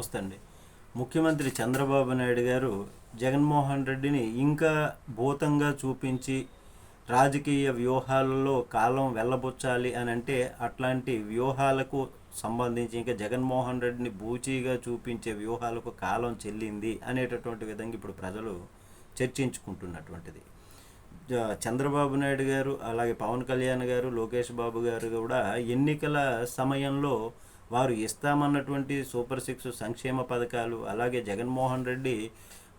నమస్తే అండి ముఖ్యమంత్రి చంద్రబాబు నాయుడు గారు జగన్మోహన్ రెడ్డిని ఇంకా భూతంగా చూపించి రాజకీయ వ్యూహాలలో కాలం వెళ్ళబుచ్చాలి అని అంటే అట్లాంటి వ్యూహాలకు సంబంధించి ఇంకా జగన్మోహన్ రెడ్డిని బూచీగా చూపించే వ్యూహాలకు కాలం చెల్లింది అనేటటువంటి విధంగా ఇప్పుడు ప్రజలు చర్చించుకుంటున్నటువంటిది. చంద్రబాబు నాయుడు గారు అలాగే పవన్ కళ్యాణ్ గారు లోకేష్ బాబు గారు కూడా ఎన్నికల సమయంలో వారు ఇస్తామన్నటువంటి సూపర్ సిక్స్ సంక్షేమ పథకాలు అలాగే జగన్మోహన్ రెడ్డి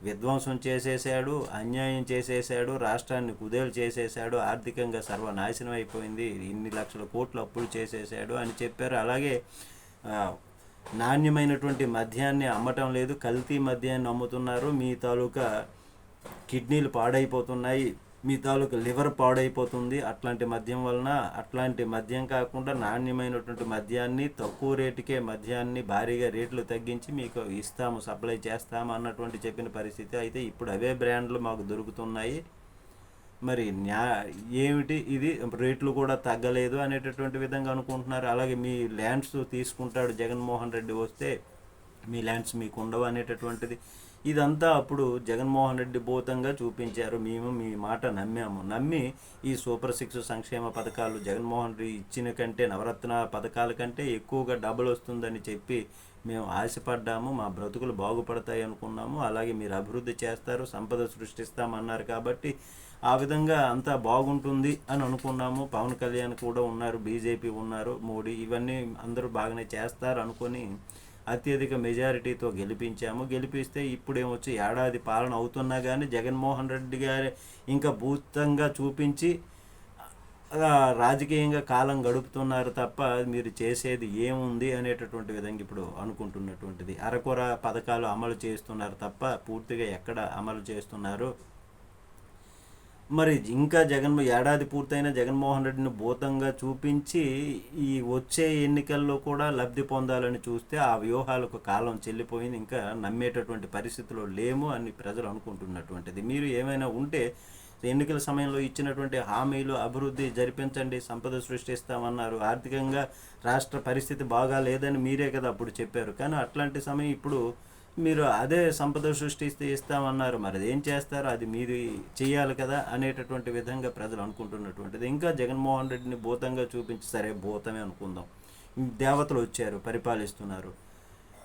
విధ్వంసం చేసేసాడు అన్యాయం చేసేసాడు రాష్ట్రాన్ని కుదేలు చేసేసాడు ఆర్థికంగా సర్వనాశనం అయిపోయింది ఇన్ని లక్షల కోట్లు అప్పులు చేసేసాడు అని చెప్పారు. అలాగే నాణ్యమైనటువంటి మద్యాన్ని అమ్మటం లేదు కల్తీ మద్యాన్ని అమ్ముతున్నారు. మీ తాలూకా కిడ్నీలు పాడైపోతున్నాయి. మీ తాలూకు లివర్ పాడైపోతుంది. అట్లాంటి మద్యం వలన అట్లాంటి మద్యం కాకుండా నాణ్యమైనటువంటి మద్యాన్ని తక్కువ రేటుకే మద్యాన్ని భారీగా రేట్లు తగ్గించి మీకు ఇస్తాము సప్లై చేస్తాము అన్నటువంటి చెప్పిన పరిస్థితి అయితే ఇప్పుడు అవే బ్రాండ్లు మాకు దొరుకుతున్నాయి. మరి న్యా ఏమిటి ఇది? రేట్లు కూడా తగ్గలేదు అనేటటువంటి విధంగా అనుకుంటున్నారు. అలాగే మీ ల్యాండ్స్ తీసుకుంటాడు జగన్మోహన్ రెడ్డి వస్తే మీ ల్యాండ్స్ మీకు ఉండవు అనేటటువంటిది. ఇదంతా అప్పుడు జగన్మోహన్ రెడ్డి భూతంగా చూపించారు. మేము మీ మాట నమ్మాము. నమ్మి ఈ సూపర్ సిక్స్ సంక్షేమ పథకాలు జగన్మోహన్ రెడ్డి ఇచ్చిన కంటే నవరత్న పథకాల కంటే ఎక్కువగా డబ్బులు వస్తుందని చెప్పి మేము ఆశపడ్డాము. మా బ్రతుకులు బాగుపడతాయి అనుకున్నాము. అలాగే మీరు అభివృద్ధి చేస్తారు సంపద సృష్టిస్తామన్నారు కాబట్టి ఆ విధంగా అంతా బాగుంటుంది అని అనుకున్నాము. పవన్ కళ్యాణ్ కూడా ఉన్నారు బీజేపీ ఉన్నారు మోడీ ఇవన్నీ అందరూ బాగానే చేస్తారు అనుకొని అత్యధిక మెజారిటీతో గెలిపించాము. గెలిపిస్తే ఇప్పుడేమొచ్చి ఏడాది పాలన అవుతున్నా కానీ జగన్మోహన్ రెడ్డి గారి ఇంకా భూతంగా చూపించి రాజకీయంగా కాలం గడుపుతున్నారు తప్ప మీరు చేసేది ఏముంది అనేటటువంటి విధంగా ఇప్పుడు అనుకుంటున్నటువంటిది. అరకొర పథకాలు అమలు చేస్తున్నారు తప్ప పూర్తిగా ఎక్కడ అమలు చేస్తున్నారు? మరి ఇంకా జగన్ ఏడాది పూర్తయిన జగన్మోహన్ రెడ్డిని భూతంగా చూపించి ఈ వచ్చే ఎన్నికల్లో కూడా లబ్ధి పొందాలని చూస్తే ఆ వ్యూహాలకు కాలం చెల్లిపోయింది. ఇంకా నమ్మేటటువంటి పరిస్థితిలో లేము అని ప్రజలు అనుకుంటున్నటువంటిది. మీరు ఏమైనా ఉంటే ఎన్నికల సమయంలో ఇచ్చినటువంటి హామీలు అభివృద్ధి జరిపించండి సంపద సృష్టిస్తామన్నారు. ఆర్థికంగా రాష్ట్ర పరిస్థితి బాగా లేదని మీరే కదా అప్పుడు చెప్పారు. కానీ అట్లాంటి సమయం ఇప్పుడు మీరు అదే సంపద సృష్టిస్తే ఇస్తామన్నారు. మరి ఏం చేస్తారో? అది మీరు చేయాలి కదా అనేటటువంటి విధంగా ప్రజలు అనుకుంటున్నటువంటిది. ఇంకా జగన్మోహన్ రెడ్డిని భూతంగా చూపించి సరే భూతమే అనుకుందాం. దేవతలు వచ్చారు పరిపాలిస్తున్నారు.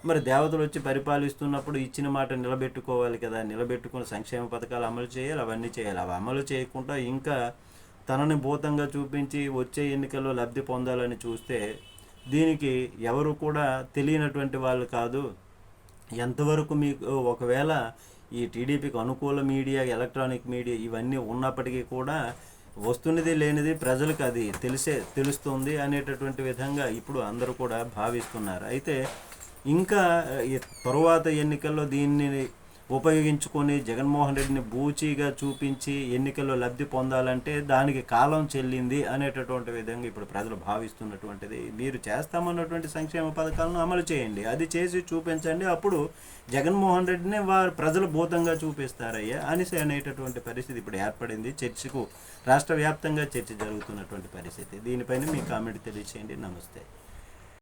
మరి దేవతలు వచ్చి పరిపాలిస్తున్నప్పుడు ఇచ్చిన మాట నిలబెట్టుకోవాలి కదా? నిలబెట్టుకుని సంక్షేమ పథకాలు అమలు చేయాలి అవన్నీ చేయాలి. అవి అమలు చేయకుండా ఇంకా తనని భూతంగా చూపించి వచ్చే ఎన్నికల్లో లబ్ధి పొందాలని చూస్తే దీనికి ఎవరు కూడా తెలియనటువంటి వాళ్ళు కాదు. ఎంతవరకు మీకు ఒకవేళ ఈ టీడీపీకి అనుకూల మీడియా ఎలక్ట్రానిక్ మీడియా ఇవన్నీ ఉన్నప్పటికీ కూడా వస్తున్నది లేనిది ప్రజలకు అది తెలిసే తెలుస్తుంది అనేటటువంటి విధంగా ఇప్పుడు అందరూ కూడా భావిస్తున్నారు. అయితే ఇంకా ఈ తరువాత ఎన్నికల్లో దీన్ని ఉపయోగించుకొని జగన్మోహన్ రెడ్డిని బూచీగా చూపించి ఎన్నికల్లో లబ్ధి పొందాలంటే దానికి కాలం చెల్లింది అనేటటువంటి విధంగా ఇప్పుడు ప్రజలు భావిస్తున్నటువంటిది. మీరు చేస్తామన్నటువంటి సంక్షేమ పథకాలను అమలు చేయండి. అది చేసి చూపించండి. అప్పుడు జగన్మోహన్ రెడ్డిని వారు ప్రజలు భూతంగా చూపిస్తారయ్యా అనేసి అనేటటువంటి పరిస్థితి ఇప్పుడు ఏర్పడింది. చర్చకు రాష్ట్ర వ్యాప్తంగా చర్చ జరుగుతున్నటువంటి పరిస్థితి. దీనిపైన మీ కామెంట్ తెలియచేయండి. నమస్తే.